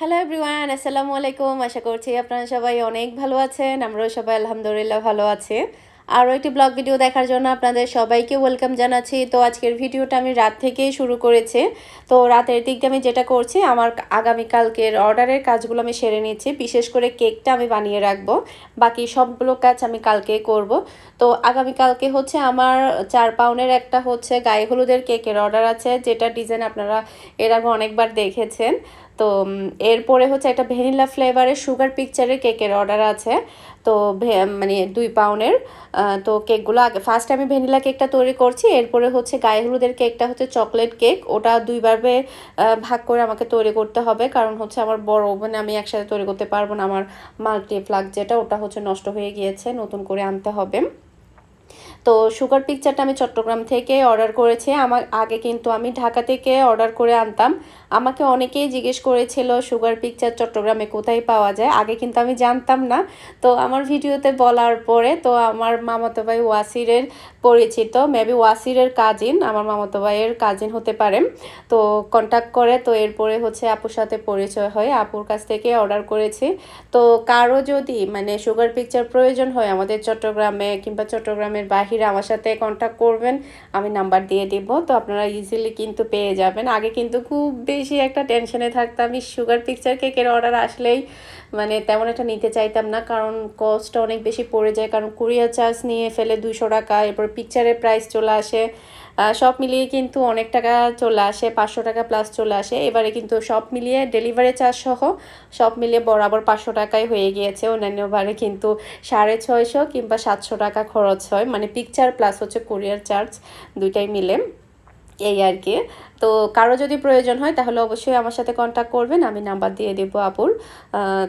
Hello everyone আসসালামু আলাইকুম আশা করছি আপনারা সবাই অনেক ভালো আছেন। আমরাও সবাই আলহামদুলিল্লাহ ভালো আছি। আরও একটি ব্লগ ভিডিও দেখার জন্য আপনাদের সবাইকে ওয়েলকাম জানাচ্ছি। তো আজকের ভিডিওটা আমি রাত থেকেই শুরু করেছি। তো রাতের দিক দিয়ে আমি যেটা করছি, আমার আগামীকালকের অর্ডারের কাজগুলো আমি সেরে নিচ্ছি। বিশেষ করে কেকটা আমি বানিয়ে রাখব। বাকি সবগুলো কাজ আমি কালকে করব। তো আগামীকালকে হচ্ছে আমার চার পাউনের একটা হচ্ছে গায়ে হলুদের কেকের অর্ডার আছে, যেটা ডিজাইন আপনারা এর আগে অনেকবার দেখেছেন। তো এরপরে হচ্ছে একটা ভ্যানিলা ফ্লেভারের সুগার পিকচারের কেকের অর্ডার আছে। তো মানে দুই পাউনের তো কেকগুলো আগে ফার্স্ট আমি ভ্যানিলা কেকটা তৈরি করছি এরপরে হচ্ছে গায়ে হলুদের কেকটা হচ্ছে চকলেট কেক ওটা দুইভাবে আহ, ভাগ করে আমাকে তৈরি করতে হবে কারণ হচ্ছে আমার বড় ওভেনে আমি একসাথে তৈরি করতে পারব না আমার মাল্টিপ্লাগ যেটা ওটা হচ্ছে নষ্ট হয়ে গিয়েছে নতুন করে আনতে হবে। তো সুগার পিকচারটা আমি চট্টগ্রাম থেকে অর্ডার করেছি। আমার আগে কিন্তু আমি ঢাকা থেকে অর্ডার করে আনতাম। আমাকে অনেকেই জিজ্ঞেস করেছিল সুগার পিকচার চট্টগ্রামে কোথায় পাওয়া যায়? আগে কিন্তু আমি জানতাম না। তো আমার ভিডিওতে বলার পরে তো আমার মামাতো ভাই ওয়াসিরের পরিচিত মেবি ওয়াসিরের কাজিন আমার মামাতো ভাইয়ের কাজিন হতে পারে। তো কন্ট্যাক্ট করে, তো এরপরে হচ্ছে আপুর সাথে পরিচয় হয়, আপুর কাছ থেকে অর্ডার করেছি। তো কারও যদি মানে সুগার পিকচার প্রয়োজন হয় আমাদের চট্টগ্রামে কিংবা চট্টগ্রামের বাহিরে আমার সাথে কন্ট্যাক্ট করবেন, আমি নাম্বার দিয়ে দিব। তো আপনারা ইজিলি কিন্তু পেয়ে যাবেন। আগে কিন্তু খুব বেশি একটা টেনশনে থাকতাম আমি সুগার পিকচার কেকের অর্ডার আসলেই মানে তেমন একটা নিতে চাইতাম না। কারণ কস্টটা অনেক বেশি পড়ে যায়। কারণ কুরিয়ার চার্জ নিয়ে ফেলে দুশো টাকা, এরপর পিকচারের প্রাইস চলে আসে। সব মিলিয়ে কিন্তু অনেক টাকা চলে আসে, পাঁচশো টাকা প্লাস চলে আসে। এবারে কিন্তু সব মিলিয়ে ডেলিভারি চার্জ সহ সব মিলিয়ে বরাবর পাঁচশো টাকাই হয়ে গিয়েছে। অন্যান্য বারে কিন্তু সাড়ে ছয়শো কিংবা সাতশো টাকা খরচ হয়। মানে পিকচার প্লাস হচ্ছে কুরিয়ার চার্জ দুইটাই মিলে। এই আর কি। তো কারও যদি প্রয়োজন হয়, তাহলে অবশ্যই আমার সাথে কন্ট্যাক্ট করবেন। আমি নাম্বার দিয়ে দেবো আপুর।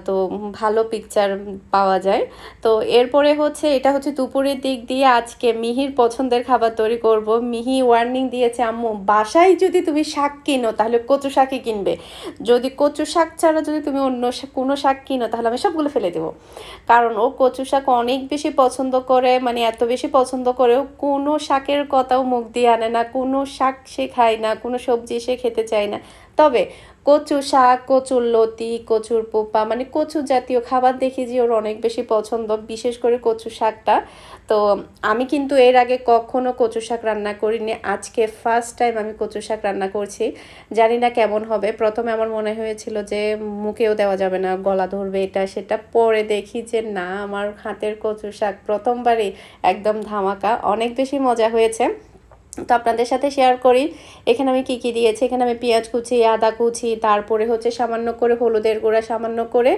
তো ভালো পিকচার পাওয়া যায়। তো এরপরে হচ্ছে, এটা হচ্ছে দুপুরের দিক দিয়ে আজকে মিহির পছন্দের খাবার তৈরি করব। মিহি ওয়ার্নিং দিয়েছে, আম্মু, বাসায় যদি তুমি শাক কিনো, তাহলে কচু শাকই কিনবে। যদি কচু শাক ছাড়া যদি তুমি অন্য কোনো শাক কিনো, তাহলে আমি সবগুলো ফেলে দেবো। কারণ ও কচু শাক অনেক বেশি পছন্দ করে মানে এত বেশি পছন্দ করেও কোনো শাকের কথাও মুখ দিয়ে আনে না, কোনো শাক সে খায় না, কোনো সবজি সে খেতে চায় না। তবে কচু শাক, কচুর লতি, কচুর পোপা মানে কচু জাতীয় খাবার দেখি যে ওর অনেক বেশি পছন্দ, বিশেষ করে কচু শাকটা। তো আমি কিন্তু এর আগে কখনো কচু শাক রান্না করিনি। আজকে ফার্স্ট টাইম আমি কচু শাক রান্না করছি। জানি না কেমন হবে। প্রথমে আমার মনে হয়েছিল যে মুখেও দেওয়া যাবে না, গলা ধরবে এটা সেটা। পরে দেখি যে না, আমার হাতের কচু শাক প্রথমবারই একদম ধামাকা। অনেক বেশি মজা হয়েছে। তো আপনাদের সাথে শেয়ার করি। এখানে আমি কি কি দিয়েছি? এখানে আমি পেঁয়াজ কুচি, আদা কুচি, তারপরে হচ্ছে সামান্য করে হলুদের গুঁড়া, সামান্য করে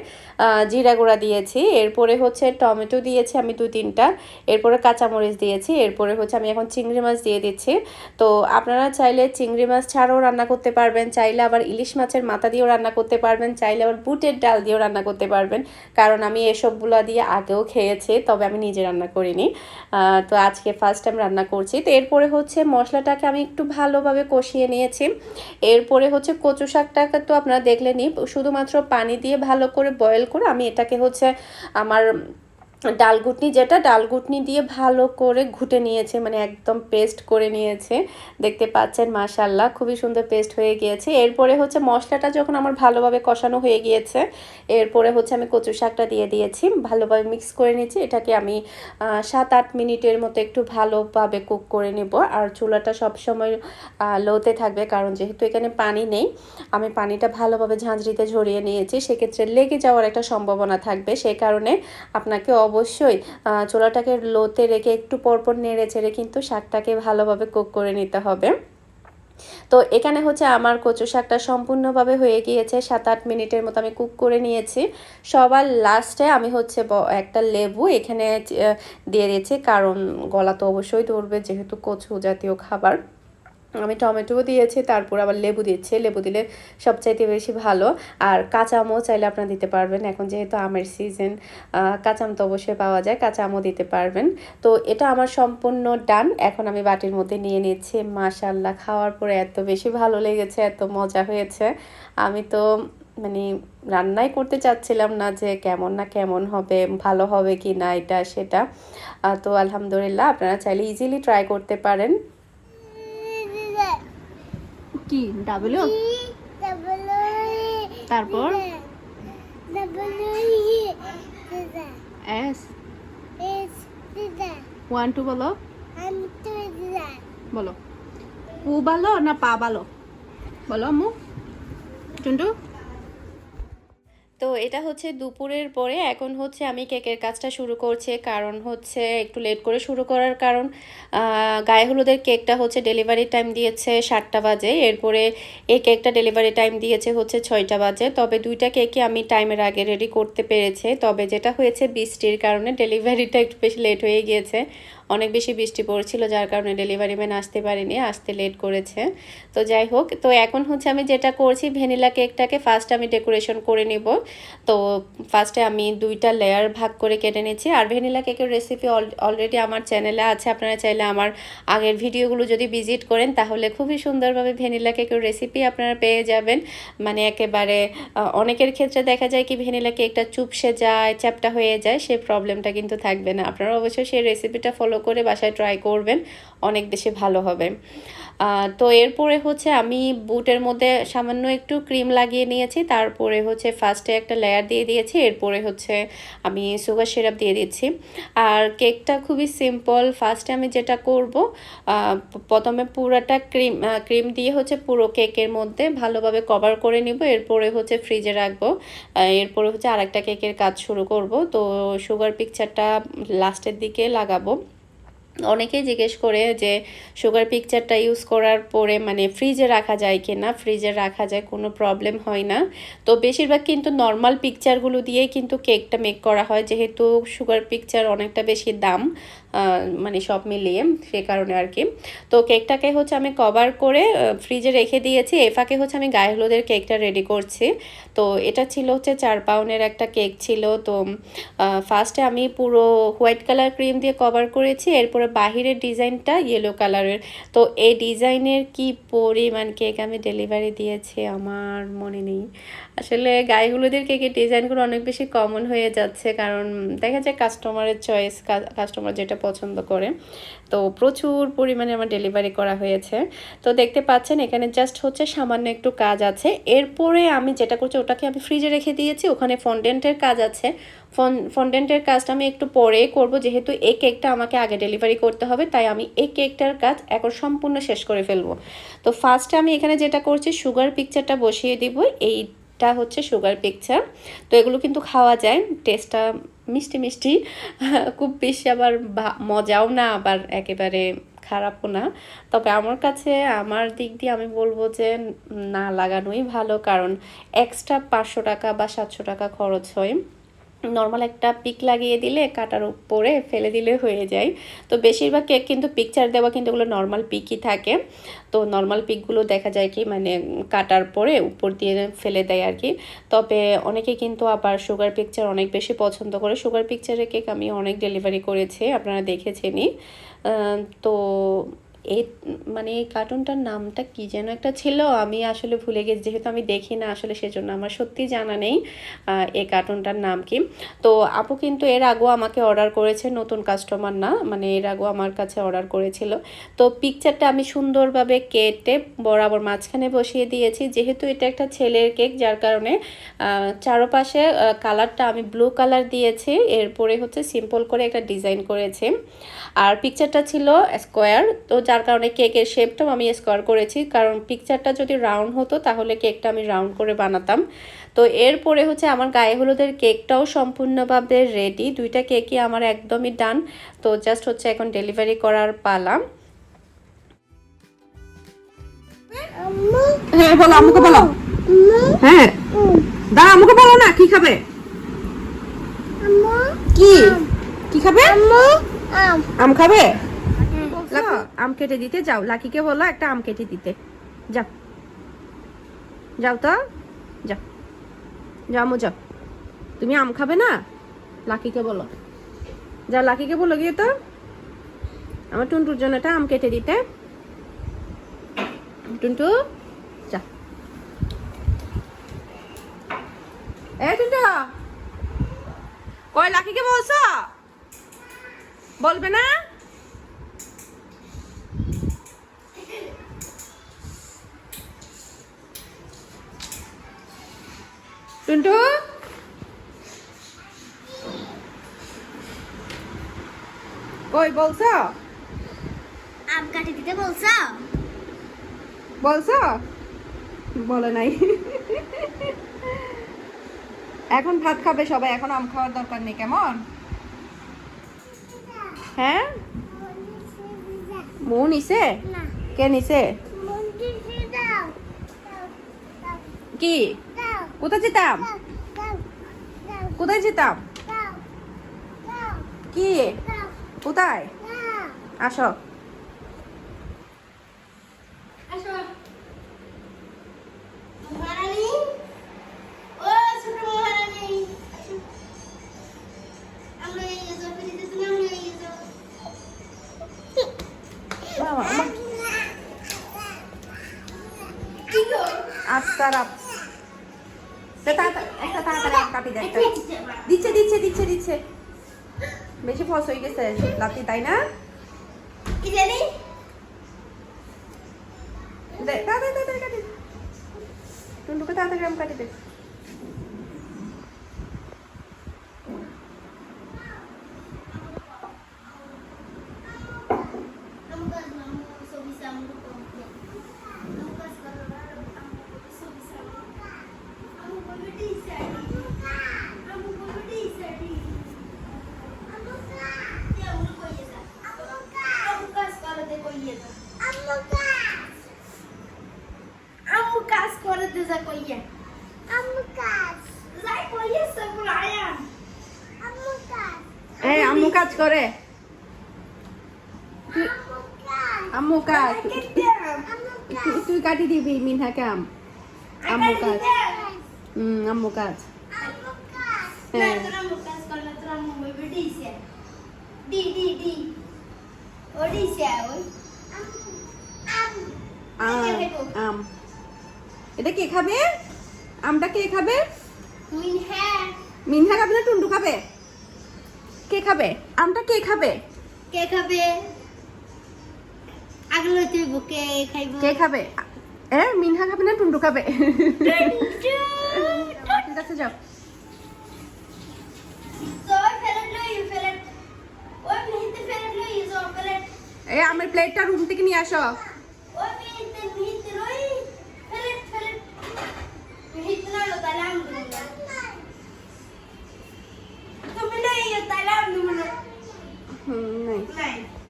জিরা গুঁড়া দিয়েছি। এরপরে হচ্ছে টমেটো দিয়েছি আমি দু তিনটা। এরপরে কাঁচামরিচ দিয়েছি। এরপরে হচ্ছে আমি এখন চিংড়ি মাছ দিয়ে দিচ্ছি। তো আপনারা চাইলে চিংড়ি মাছ ছাড়াও রান্না করতে পারবেন, চাইলে আবার ইলিশ মাছের মাথা দিয়েও রান্না করতে পারবেন, চাইলে আবার বুটের ডাল দিয়েও রান্না করতে পারবেন। কারণ আমি এসবগুলো দিয়ে আগেও খেয়েছি, তবে আমি নিজে রান্না করিনি। তো আজকে ফার্স্ট টাইম রান্না করছি। তো এরপরে হচ্ছে মশলাটাকে আমি একটু ভালোভাবে কষিয়ে নিয়েছি। এরপরে হচ্ছে কচু শাকটাকে তো আপনারা দেখলেনি শুধুমাত্র পানি দিয়ে ভালো করে বয়েল করে আমি এটাকে হচ্ছে আমার ডাল ঘুটনি যেটা ডাল ঘুটনি দিয়ে ভালো করে ঘুটে নিয়েছে মানে একদম পেস্ট করে নিয়েছে। দেখতে পাচ্ছেন মাশাল্লাহ খুবই সুন্দর পেস্ট হয়ে গিয়েছে। এরপরে হচ্ছে মশলাটা যখন আমার ভালোভাবে কষানো হয়ে গিয়েছে, এরপরে হচ্ছে আমি কচু শাকটা দিয়ে দিয়েছি। ভালোভাবে মিক্স করে নিয়েছি, এটাকে আমি সাত আট মিনিটের মতো একটু ভালোভাবে কুক করে নেব। আর চুলাটা সবসময় লোতে থাকবে, কারণ যেহেতু এখানে পানি নেই, আমি পানিটা ভালোভাবে ঝাঁঝরিতে ঝরিয়ে নিয়েছি। সেক্ষেত্রে লেগে যাওয়ার একটা সম্ভাবনা থাকবে। সেই কারণে আপনাকে অবশ্যই চুলাটাকে লোতে রেখে একটু পরপর নেড়ে ছেড়ে কিন্তু শাকটাকে ভালোভাবে কুক করে নিতে হবে। তো এখানে হচ্ছে আমার কচু শাকটা সম্পূর্ণভাবে হয়ে গিয়েছে সাত আট মিনিটের মতো আমি কুক করে নিয়েছি। সবার লাস্টে আমি হচ্ছে একটা লেবু এখানে দিয়ে দিয়েছি, কারণ গলা তো অবশ্যই ধরবে, যেহেতু কচু জাতীয় খাবার। আমি টমেটোও দিয়েছি, তারপর আবার লেবু দিচ্ছি। লেবু দিলে সবচাইতে বেশি ভালো। আর কাঁচা আমও চাইলে আপনারা দিতে পারবেন। এখন যেহেতু আমের সিজন কাঁচা আম তো অবশ্যই পাওয়া যায়। কাঁচা আমও দিতে পারবেন। তো এটা আমার সম্পূর্ণ ডান এখন আমি বাটির মধ্যে নিয়ে নিচ্ছি। মাশাল্লাহ খাওয়ার পরে এত বেশি ভালো লেগেছে, এত মজা হয়েছে। আমি তো মানে রান্নাই করতে চাচ্ছিলাম না যে কেমন না কেমন হবে, ভালো হবে কি না এটা, সেটা। তো আলহামদুলিল্লাহ, আপনারা চাইলে ইজিলি ট্রাই করতে পারেন। কি? ডাবলু তারপর? এস ওয়ান টু বলো। বলো। পু বালো না পা বালো। বলো, মু। টুন্টু তো এটা হচ্ছে দুপুরের পরে। এখন হচ্ছে আমি কেকের কাজটা শুরু করছি। কারণ হচ্ছে একটু লেট করে শুরু করার কারণ গায়ে হলুদের কেকটা হচ্ছে ডেলিভারি টাইম দিয়েছে সাতটা বাজে। এরপরে এই কেকটা ডেলিভারি টাইম দিয়েছে হচ্ছে ছয়টা বাজে। তবে দুইটা কেকই আমি টাইমের আগে রেডি করতে পেরেছি। তবে যেটা হয়েছে বৃষ্টির কারণে ডেলিভারিটা একটু বেশি লেট হয়ে গিয়েছে। অনেক বেশি বৃষ্টি পড়ছিল, যার কারণে ডেলিভারি ম্যান আসতে পারেনি, আসতে লেট করেছে। তো যাই হোক, তো এখন হচ্ছে আমি যেটা করছি ভ্যানিলা কেকটাকে ফার্স্ট আমি ডেকোরেশন করে নেব। তো ফার্স্টে আমি দুইটা লেয়ার ভাগ করে কেটে নিচ্ছি। আর ভ্যানিলা কেকের রেসিপি অলরেডি আমার চ্যানেলে আছে, আপনারা চাইলে আমার আগের ভিডিওগুলো যদি ভিজিট করেন, তাহলে খুবই সুন্দরভাবে ভ্যানিলা কেকের রেসিপি আপনারা পেয়ে যাবেন। মানে একেবারে অনেকের ক্ষেত্রে দেখা যায় কি ভ্যানিলা কেকটা চুপসে যায়, চ্যাপটা হয়ে যায় সেই প্রবলেমটা কিন্তু থাকবে না। আপনারা অবশ্যই সেই রেসিপিটা ফলো করে বাসায় ট্রাই করবেন, অনেক বেশি ভালো হবে। তো এরপরে হচ্ছে আমি বুটের মধ্যে সামান্য একটু ক্রিম লাগিয়ে নিয়েছি, তারপরে হচ্ছে ফার্স্টে একটা লেয়ার দিয়ে দিয়েছি, এরপরে হচ্ছে আমি সুগার সিরাপ দিয়ে দিচ্ছি। আর কেকটা খুবই সিম্পল ফার্স্টে আমি যেটা করব প্রথমে পুরোটা ক্রিম ক্রিম দিয়ে হচ্ছে পুরো কেকের মধ্যে ভালোভাবে কভার করে নিব, এরপরে হচ্ছে ফ্রিজে রাখব। এরপরে হচ্ছে আরেকটা কেকের কাজ শুরু করব, তো সুগার পিকচারটা লাস্টের দিকে লাগাবো। অনেকেই জিজ্ঞেস করে যে সুগার পিকচারটা ইউজ করার পরে মানে ফ্রিজে রাখা যায় কি না ফ্রিজে রাখা যায়, কোনো প্রবলেম হয় না। তো বেশিরভাগ কিন্তু নর্মাল পিকচারগুলো দিয়েই কিন্তু কেকটা মেক করা হয়। যেহেতু সুগার পিকচার অনেকটা বেশি দাম মানে সব মিলিয়ে সে কারণে আর কি। তো কেকটাকে হচ্ছে আমি কভার করে ফ্রিজে রেখে দিয়েছি। এ ফাঁকে হচ্ছে আমি গায়ে হলুদের কেকটা রেডি করছি। তো এটা ছিল হচ্ছে চার পাউনের একটা কেক ছিল। তো ফার্স্টে আমি পুরো হোয়াইট কালার ক্রিম দিয়ে কভার করেছি। এরপরে বাহিরের ডিজাইনটা ইয়েলো কালারের তো এই ডিজাইনের কি পরিমাণ কেক আমি ডেলিভারি দিয়েছি আমার মনে নেই। আসলে গায়ে হলুদের কেকের ডিজাইনগুলো অনেক বেশি কমন হয়ে যাচ্ছে। কারণ দেখা যায় কাস্টমারের চয়েস কাস্টমার যেটা পছন্দ করে। তো প্রচুর পরিমাণে আমার ডেলিভারি করা হয়েছে। তো দেখতে পাচ্ছেন, এখানে জাস্ট হচ্ছে সামান্য একটু কাজ আছে। এরপরে আমি যেটা করছি, ওটাকে আমি ফ্রিজে রেখে দিয়েছি। ওখানে ফন্ডেন্টের কাজ আছে। ফন ফন্ডেন্টের কাজটা আমি একটু পরে করব। যেহেতু এই কেকটা আমাকে আগে ডেলিভারি করতে হবে, তাই আমি এই কেকটার কাজ এখন সম্পূর্ণ শেষ করে ফেলব। তো ফার্স্টে আমি এখানে যেটা করছি সুগার পিকচারটা বসিয়ে দিব। এইটা হচ্ছে সুগার পিকচার তো এগুলো কিন্তু খাওয়া যায়। টেস্টটা মিষ্টি মিষ্টি। খুব বেশি আবার মজাও না, আবার একেবারে খারাপও না। তবে আমার কাছে, আমার দিক দিয়ে আমি বলব যে, না লাগানোই ভালো, কারণ এক্সট্রা পাঁচশো টাকা বা সাতশো টাকা খরচ হয়। নর্মাল একটা পিক লাগিয়ে দিলে, কাটার উপরে ফেলে দিলে হয়ে যায়। তো বেশিরভাগ কেক কিন্তু পিকচার দেওয়া কিন্তু ওগুলো নর্মাল পিকই থাকে। তো নর্মাল পিকগুলো দেখা যায় কি মানে কাটার পরে উপর দিয়ে ফেলে দেয় আর কি। তবে অনেকে কিন্তু আবার সুগার পিকচার অনেক বেশি পছন্দ করে। সুগার পিকচারের কেক আমি অনেক ডেলিভারি করেছি, আপনারা দেখেছেনই। তো এই মানে এই কার্টুনটার নামটা কি যেন একটা ছিল? আমি আসলে ভুলে গেছি, যেহেতু আমি দেখি না আসলে সেজন্য আমার সত্যি জানা নেই এই কার্টুনটার নাম কি। তো আপু কিন্তু এর আগেও আমাকে অর্ডার করেছে নতুন কাস্টমার না মানে এর আগেও আমার কাছে অর্ডার করেছিল। তো পিকচারটা আমি সুন্দরভাবে কেটে বরাবর মাঝখানে বসিয়ে দিয়েছি, যেহেতু এটা একটা ছেলের কেক যার কারণে চারপাশে কালারটা আমি ব্লু কালার দিয়েছি, এরপরে হচ্ছে সিম্পল করে একটা ডিজাইন করেছি। আর পিকচারটা ছিল স্কোয়ার তো যার কারণে কেকের শেপটাও আমি স্কোয়ার করেছি। কারণ পিকচারটা যদি রাউন্ড হতো তাহলে কেকটা আমি রাউন্ড করে বানাতাম। তো এরপরে হচ্ছে আমার গায়ে হলুদের কেকটাও সম্পূর্ণভাবে রেডি দুইটা কেকই আমার একদমই ডান তো জাস্ট হচ্ছে এখন ডেলিভারি করার পালা। Amma, হ্যাঁ বলো আমাকে বলো। হ্যাঁ। দাঁড়া আমাকে বলো না কি খাবে? কি? কি খাবে? আম খাবে? আম কেটে দিতে যাও। লাকিকে বলো একটা আম কেটে দিতে। যাও। যাও তো। যাও। যাও যাও তুমি আম খাবে না? লাকিকে বলো। যাও, লাকিকে বলো গিয়ে তো। আমার টুনটুর জন্য একটা আম কেটে দিতে। টুনটু, যা। এ, টুনটু! কয় লাকিকে বলছো? বলবে না? টুনটু কই বলছো? আম কাটি দিতে বলছ? বলছো? বলে নাই। এখন ভাত খাবে সবাই এখন আম খাওয়ার দরকার নেই কেমন? হ্যাঁ? মৌ নিছে? কে নিছে? কি? কোথায় যেতাম? কোথায় যেতাম? কি? কোথায়? আসো। আসো। মহারানী? একটা তাড়াতাড়ি কাটি দেখ দিচ্ছে দিচ্ছে দিচ্ছে দিচ্ছে। বেশি ফস হয়ে গেছে লাতি তাই না? কি জানি? দে কাটি। দে। টুন্টুকে তাড়াতাড়ি আম কাটি দে। Kan sekarang deh saya kau iya. Kamu kan. Saya kau iya sebelayan. Kamu kan. এই আম্মু কাজ করে. আম্মু কাজ তুই কাটি দিবি মিনহাকে আম আম্মু কাজ হুম আম্মু কাজ হ্যাঁ Natural mukas kalau natural mau আম এটা কে খাবে? আমটা কে খাবে? মিনহা। খাবে না টুন্টু খাবে? কে খাবে? আমটা কে খাবে? buke kai কে খাবে? এ মিনহা খাবে না খাবে? ঠিক আছে যাও. এই আমার প্লেটটা রুম থেকে নিয়ে আসো। मी इथून लांब? तुम्ही नाही येता लांब? म्हणून नाही.